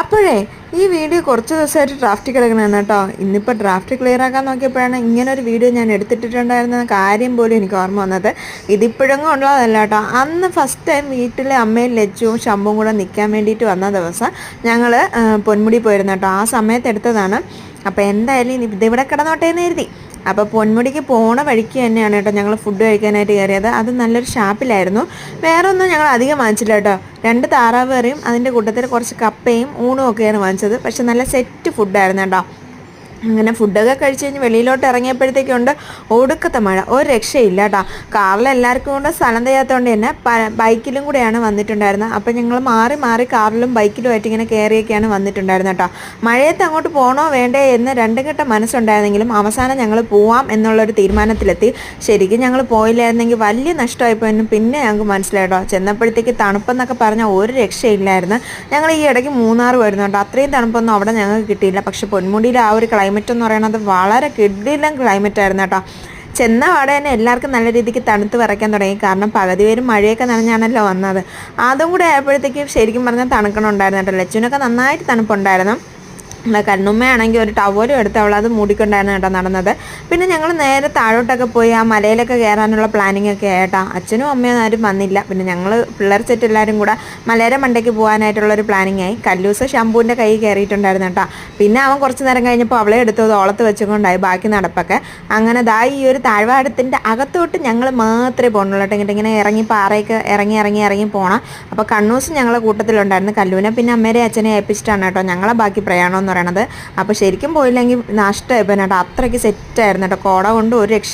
അപ്പോഴേ ഈ വീഡിയോ കുറച്ച് ദിവസമായിട്ട് ഡ്രാഫ്റ്റ് കിടക്കണമെന്ന് കേട്ടോ. ഇന്നിപ്പോൾ ഡ്രാഫ്റ്റ് ക്ലിയർ ആക്കാൻ നോക്കിയപ്പോഴാണ് ഇങ്ങനെ ഒരു വീഡിയോ ഞാൻ എടുത്തിട്ടുണ്ടായിരുന്ന കാര്യം പോലും എനിക്ക് ഓർമ്മ വന്നത്. ഇതിപ്പോഴെങ്ങും ഉള്ളതല്ല കേട്ടോ. അന്ന് ഫസ്റ്റ് ടൈം വീട്ടിലെ അമ്മയും ലച്ചുവും ശമ്പും കൂടെ നിൽക്കാൻ വേണ്ടിയിട്ട് വന്ന ദിവസം ഞങ്ങൾ പൊന്മുടി പോയിരുന്നു കേട്ടോ. ആ സമയത്ത് എടുത്തതാണ്. അപ്പോൾ എന്തായാലും ഇതിവിടെ കിടന്നോട്ടേന്ന് കരുതി. അപ്പോൾ പൊന്മുടിക്ക് പോണ വഴിക്ക് തന്നെയാണ് കേട്ടോ ഞങ്ങൾ ഫുഡ് കഴിക്കാനായിട്ട് കയറിയത്. അത് നല്ലൊരു ഷാപ്പിലായിരുന്നു. വേറെ ഒന്നും ഞങ്ങൾ അധികം വാങ്ങിച്ചില്ല കേട്ടോ. രണ്ട് താറാവ് കറിയും അതിന്റെ കൂട്ടത്തിൽ കുറച്ച് കപ്പയും ഊണും ഒക്കെയാണ് വാങ്ങിച്ചത്. പക്ഷെ നല്ല സെറ്റ് ഫുഡായിരുന്നു കേട്ടോ. അങ്ങനെ ഫുഡൊക്കെ കഴിച്ച് കഴിഞ്ഞ് വെളിയിലോട്ട് ഇറങ്ങിയപ്പോഴത്തേക്കുണ്ട് ഒടുക്കത്തെ മഴ. ഒരു രക്ഷയില്ല കേട്ടോ. കാറിൽ എല്ലാവർക്കും കൊണ്ട് സ്ഥലം ചെയ്യാത്തതുകൊണ്ട് തന്നെ ബൈക്കിലും കൂടെയാണ് വന്നിട്ടുണ്ടായിരുന്നത്. അപ്പം ഞങ്ങൾ മാറി മാറി കാറിലും ബൈക്കിലുമായിട്ട് ഇങ്ങനെ കയറിയൊക്കെയാണ് വന്നിട്ടുണ്ടായിരുന്നത് കേട്ടോ. മഴയത്ത് അങ്ങോട്ട് പോകണോ വേണ്ടേ എന്ന് രണ്ടും ഘട്ടം മനസ്സുണ്ടായിരുന്നെങ്കിലും അവസാനം ഞങ്ങൾ പോവാം എന്നുള്ളൊരു തീരുമാനത്തിലെത്തി. ശരിക്കും ഞങ്ങൾ പോയില്ലായിരുന്നെങ്കിൽ വലിയ നഷ്ടമായിപ്പോയെന്നും പിന്നെ ഞങ്ങൾക്ക് മനസ്സിലായിട്ടോ ചെന്നപ്പോഴത്തേക്ക് തണുപ്പെന്നൊക്കെ പറഞ്ഞാൽ ഒരു രക്ഷയില്ലായിരുന്നു. ഞങ്ങൾ ഈ ഇടയ്ക്ക് മൂന്നാർ വരുന്നുണ്ടോ കേട്ടോ. അത്രയും തണുപ്പൊന്നും അവിടെ ഞങ്ങൾക്ക് കിട്ടിയില്ല. പക്ഷേ പൊന്മുടിയിൽ ആ ഒരു ക്ലൈമറ്റ് എന്ന് പറയുന്നത് വളരെ കിഡിലും ക്ലൈമറ്റ് ആയിരുന്നു കേട്ടോ. ചെന്ന അവിടെ തന്നെ എല്ലാവർക്കും നല്ല രീതിക്ക് തണുത്ത് വിറയ്ക്കാൻ തുടങ്ങി. കാരണം പകുതി പേരും മഴയൊക്കെ നനഞ്ഞാണല്ലോ വന്നത്. അതും കൂടെ ആയപ്പോഴത്തേക്ക് ശരിക്കും പറഞ്ഞാൽ തണുക്കണുണ്ടായിരുന്നു കേട്ടോ. ലച്ചുവിനൊക്കെ നന്നായിട്ട് തണുപ്പുണ്ടായിരുന്നു. കണ്ണുമ്മയാണെങ്കിൽ ഒരു ടവലും എടുത്ത് അവൾ അത് മൂടിക്കൊണ്ടായിരുന്നു കേട്ടോ നടന്നത്. പിന്നെ ഞങ്ങൾ നേരെ താഴോട്ടൊക്കെ പോയി ആ മലയിലൊക്കെ കയറാനുള്ള പ്ലാനിങ് ഒക്കെ ആയിട്ടാ. അച്ഛനും അമ്മയും ആരും വന്നില്ല. പിന്നെ ഞങ്ങൾ പിള്ളേർ സെറ്റ് എല്ലാവരും കൂടെ മലയുടെ മണ്ടയ്ക്ക് പോകാനായിട്ടുള്ള ഒരു പ്ലാനിങ് ആയി. കല്ലൂസ് ശംഭുവിന്റെ കൈ കയറിയിട്ടുണ്ടായിരുന്നു കേട്ടോ. പിന്നെ അവൻ കുറച്ച് നേരം കഴിഞ്ഞപ്പോൾ അവളെ എടുത്ത് ഓളത്ത് വെച്ചുകൊണ്ടായി ബാക്കി നടപ്പൊക്കെ. അങ്ങനെ ദാ ഈ ഒരു താഴ്വാടത്തിന്റെ അകത്തോട്ട് ഞങ്ങൾ മാത്രമേ പോകണുള്ളൂ കേട്ടോ. ഇങ്ങനെ ഇറങ്ങി പാറയൊക്കെ ഇറങ്ങി ഇറങ്ങി ഇറങ്ങി പോകണം അപ്പോൾ കണ്ണൂസ് ഞങ്ങളെ കൂട്ടത്തിലുണ്ടായിരുന്നു. കല്ലൂനെ പിന്നെ അമ്മേരെ അച്ഛനെ ഏൽപ്പിച്ചിട്ടാണ് കേട്ടോ ഞങ്ങളെ ബാക്കി പ്രയാണം പറയണത്. അപ്പോൾ ശരിക്കും പോയില്ലെങ്കിൽ നഷ്ടമായി. പിന്നെ അത്രയ്ക്ക് സെറ്റായിരുന്നു കേട്ടോ. കോട കൊണ്ട് ഒരു രക്ഷ